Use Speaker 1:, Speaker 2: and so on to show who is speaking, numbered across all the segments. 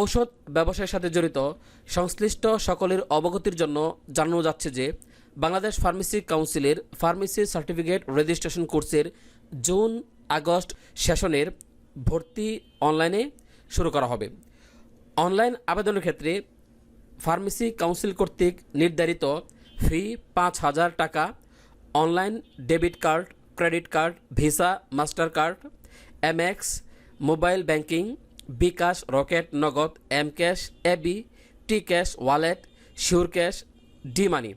Speaker 1: ঔষধ ব্যবসায়ের সাথে জড়িত সংশ্লিষ্ট সকলের অবগতির জন্য জানানো যাচ্ছে যে, বাংলাদেশ ফার্মেসি কাউন্সিলের ফার্মেসি সার্টিফিকেট রেজিস্ট্রেশন কোর্সের জুন আগস্ট সেশনের ভর্তি অনলাইনে শুরু করা হবে। অনলাইন আবেদনের ক্ষেত্রে ফার্মেসি কাউন্সিল কর্তৃক নির্ধারিত ফি পাঁচ হাজার টাকা, online debit card, credit card, Visa, Mastercard, Amex, mobile banking Bkash, Rocket, Nagad M cash AB T cash wallet sure cash D money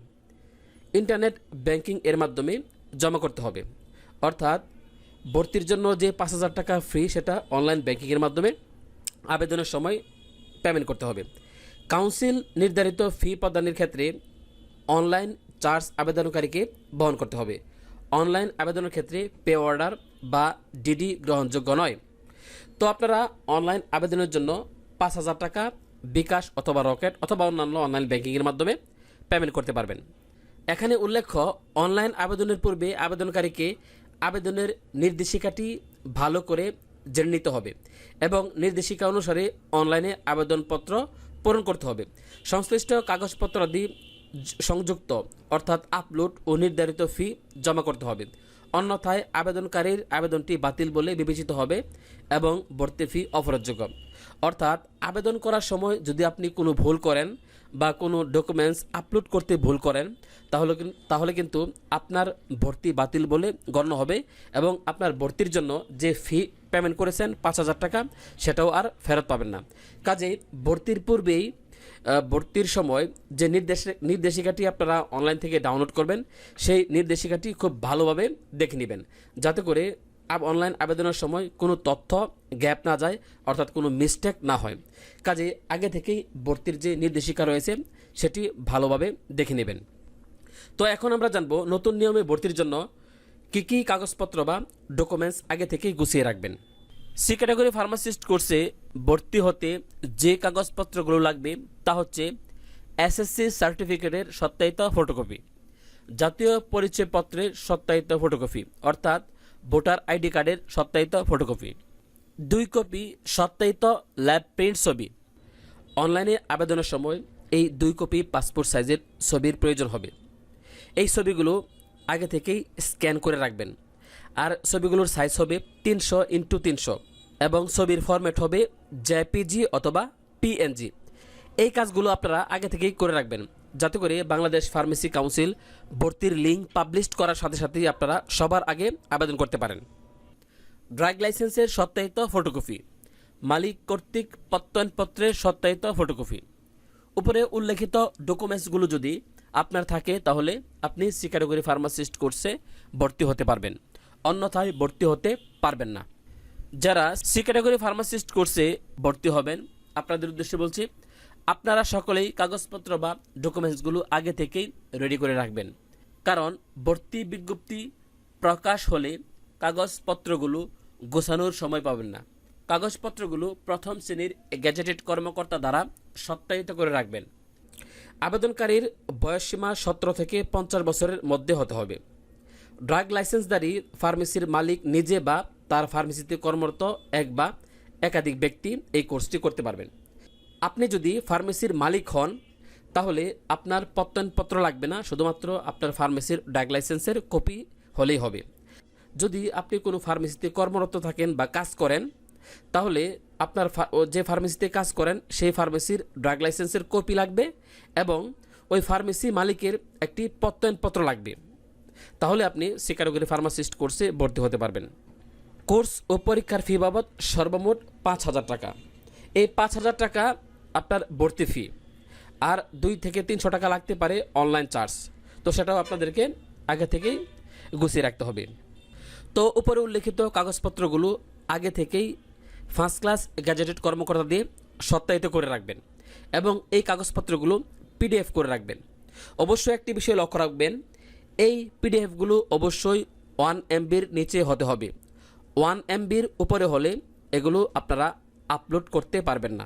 Speaker 1: internet banking এর মাধ্যমে জমা করতে হবে। অর্থাৎ ভর্তির জন্য যে পাঁচ হাজার টাকা ফ্রি, সেটা অনলাইন ব্যাংকিংয়ের মাধ্যমে আবেদনের সময় পেমেন্ট করতে হবে। কাউন্সিল নির্ধারিত ফি প্রদানের ক্ষেত্রে অনলাইন চার্জ আবেদনকারীকে বহন করতে হবে। অনলাইন আবেদনের ক্ষেত্রে পে অর্ডার বা ডিডি গ্রহণযোগ্য নয়। তো আপনারা অনলাইন আবেদনের জন্য পাঁচ হাজার টাকা, বিকাশ অথবা রকেট অথবা অন্যান্য অনলাইন ব্যাংকিংয়ের মাধ্যমে পেমেন্ট করতে পারবেন। এখানে উল্লেখ্য অনলাইন আবেদনের পূর্বে আবেদনকারীকে আবেদনের নির্দেশিকাটি ভালো করে জেনে নিতে হবে এবং নির্দেশিকা অনুসারে অনলাইনে আবেদনপত্র পূরণ করতে হবে। সংশ্লিষ্ট কাগজপত্রাদি জ- সংযুক্ত অর্থাৎ আপলোড ও নির্ধারিত ফি জমা করতে হবে। অন্যথায় আবেদনকারীর আবেদনটি বাতিল বলে বিবেচিত হবে এবং ভর্তি ফি অপরাধযোগ্য। অর্থাৎ, আবেদন করার সময় যদি আপনি কোনো ভুল করেন বা কোনো ডকুমেন্টস আপলোড করতে ভুল করেন, তাহলে তাহলে কিন্তু আপনার ভর্তি বাতিল বলে গণ্য হবে এবং আপনার ভর্তির জন্য যে ফি পেমেন্ট করেছেন পাঁচ হাজার টাকা, সেটাও আর ফেরত পাবেন না। কাজেই ভর্তির পূর্বেই ভর্তির সময় যে নির্দেশ, নির্দেশিকাটি আপনারা অনলাইন থেকে ডাউনলোড করবেন, সেই নির্দেশিকাটি খুব ভালোভাবে দেখে নেবেন। যাতে করে অনলাইন আবেদনের সময় কোনো তথ্য গ্যাপ না যায়, অর্থাৎ কোনো মিস্টেক না হয়। কাজে আগে থেকেই ভর্তির যে নির্দেশিকা রয়েছে, সেটি ভালোভাবে দেখে নেবেন। তো এখন আমরা জানব নতুন নিয়মে ভর্তির জন্য কী কী কাগজপত্র বা ডকুমেন্টস আগে থেকেই গুছিয়ে রাখবেন। সি ক্যাটাগরি ফার্মাসিস্ট কোর্সে ভর্তি হতে যে কাগজপত্রগুলো লাগবে তা হচ্ছে এসএসসি সার্টিফিকেটের সত্যায়িত ফটোকপি, জাতীয় পরিচয়পত্রের সত্যায়িত ফটোকপি, অর্থাৎ ভোটার আইডি কার্ডের সত্যায়িত ফটোকপি। দুই কপি সত্যায়িত ল্যাব প্রিন্ট ছবি। অনলাইনে আবেদনের সময় এই দুই কপি পাসপোর্ট সাইজের ছবির প্রয়োজন হবে। এই ছবিগুলো আগে থেকেই স্ক্যান করে রাখবেন। আর ছবিগুলোর সাইজ হবে তিনশো ইন্টু তিনশো এবং ছবির ফরম্যাট হবে জেপিজি অথবা পিএনজি এই কাজগুলো আপনারা আগে থেকেই করে রাখবেন। যাতে করে বাংলাদেশ ফার্মেসি কাউন্সিল ভর্তির লিঙ্ক পাবলিশ করার সাথে সাথেই আপনারা সবার আগে আবেদন করতে পারেন। ড্রাগ লাইসেন্সের সত্যায়িত ফটোকপি মালিক কর্তৃক প্রত্যয়নপত্রের সত্যায়িত ফটোকপি উপরে উল্লেখিত ডকুমেন্টসগুলো যদি আপনার থাকে, তাহলে আপনি সি ফার্মাসিস্ট কোর্সে ভর্তি হতে পারবেন। অন্যথায় ভর্তি হতে পারবেন না। যারা সি ক্যাটাগরি ফার্মাসিস্ট কোর্সে ভর্তি হবেন, আপনাদের উদ্দেশ্যে বলছি, আপনারা সকলেই কাগজপত্র বা ডকুমেন্টসগুলো আগে থেকেই রেডি করে রাখবেন। কারণ ভর্তি বিজ্ঞপ্তি প্রকাশ হলে কাগজপত্রগুলো গোছানোর সময় পাবেন না। কাগজপত্রগুলো প্রথম শ্রেণির গ্যাজেটেড কর্মকর্তা দ্বারা সত্যায়িত করে রাখবেন। আবেদনকারীর বয়সসীমা সতেরো থেকে পঞ্চাশ বছরের মধ্যে হতে হবে। ড্রাগ লাইসেন্সধারী ফার্মেসির মালিক নিজে বা তার ফার্মেসিতে কর্মরত এক বা একাধিক ব্যক্তি এই কোর্সটি করতে পারবেন। আপনি যদি ফার্মেসির মালিক হন, তাহলে আপনার প্রত্যয়নপত্র লাগবে না, শুধুমাত্র আপনার ফার্মেসির ড্রাগ লাইসেন্সের কপি হলেই হবে। যদি আপনি কোনো ফার্মেসিতে কর্মরত থাকেন বা কাজ করেন, তাহলে আপনার যে ফার্মেসিতে কাজ করেন, সেই ফার্মেসির ড্রাগ লাইসেন্সের কপি লাগবে এবং ওই ফার্মেসি মালিকের একটি প্রত্যয়নপত্র লাগবে। তাহলে আপনি শিকারগিরি ফার্মাসিস্ট কোর্সে ভর্তি হতে পারবেন। কোর্স ও পরীক্ষার ফি বাবদ সর্বমোট পাঁচ হাজার টাকা। এই পাঁচ হাজার টাকা আপনার ভর্তি ফি আর দুই থেকে তিনশো টাকা লাগতে পারে অনলাইন চার্জ তো সেটাও আপনাদেরকে আগে থেকেই গুছিয়ে রাখতে হবে। তো উপরে উল্লেখিত কাগজপত্রগুলো আগে থেকেই ফার্স্ট ক্লাস গ্যাজেটেড কর্মকর্তা দিয়ে সত্যায়িত করে রাখবেন এবং এই কাগজপত্রগুলো পিডিএফ করে রাখবেন। অবশ্যই একটি বিষয় লক্ষ্য রাখবেন এই পিডিএফগুলো অবশ্যই ওয়ান এমবির নিচে হতে হবে। ওয়ান এমবির উপরে হলে এগুলো আপনারা আপলোড করতে পারবেন না।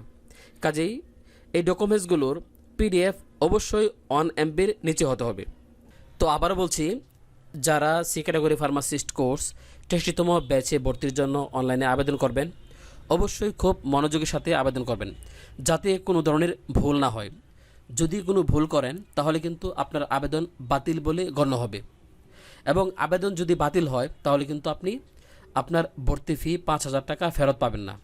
Speaker 1: কাজেই এই ডকুমেন্টসগুলোর পিডিএফ অবশ্যই ওয়ান এমবির নিচে হতে হবে। তো আবারও বলছি, যারা সি ক্যাটাগরি ফার্মাসিস্ট কোর্স, তেষট্টিতম ব্যাচে ভর্তির জন্য অনলাইনে আবেদন করবেন, অবশ্যই খুব মনোযোগের সাথে আবেদন করবেন, যাতে কোনো ধরনের ভুল না হয়। যদি কোনো ভুল করেন, তাহলে কিন্তু আপনার আবেদন বাতিল বলে গণ্য হবে। এবং আবেদন যদি বাতিল হয়, তাহলে কিন্তু আপনি আপনার ভর্তি ফি পাঁচ হাজার টাকা ফেরত পাবেন না।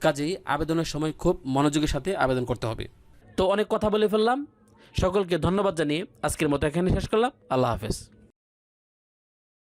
Speaker 1: কাজেই আবেদনের সময় খুব মনোযোগের সাথে আবেদন করতে হবে। তো অনেক কথা বলে ফেললাম। সকলকে ধন্যবাদ জানিয়ে আজকের মতো এখানে শেষ করলাম। আল্লাহ হাফেজ।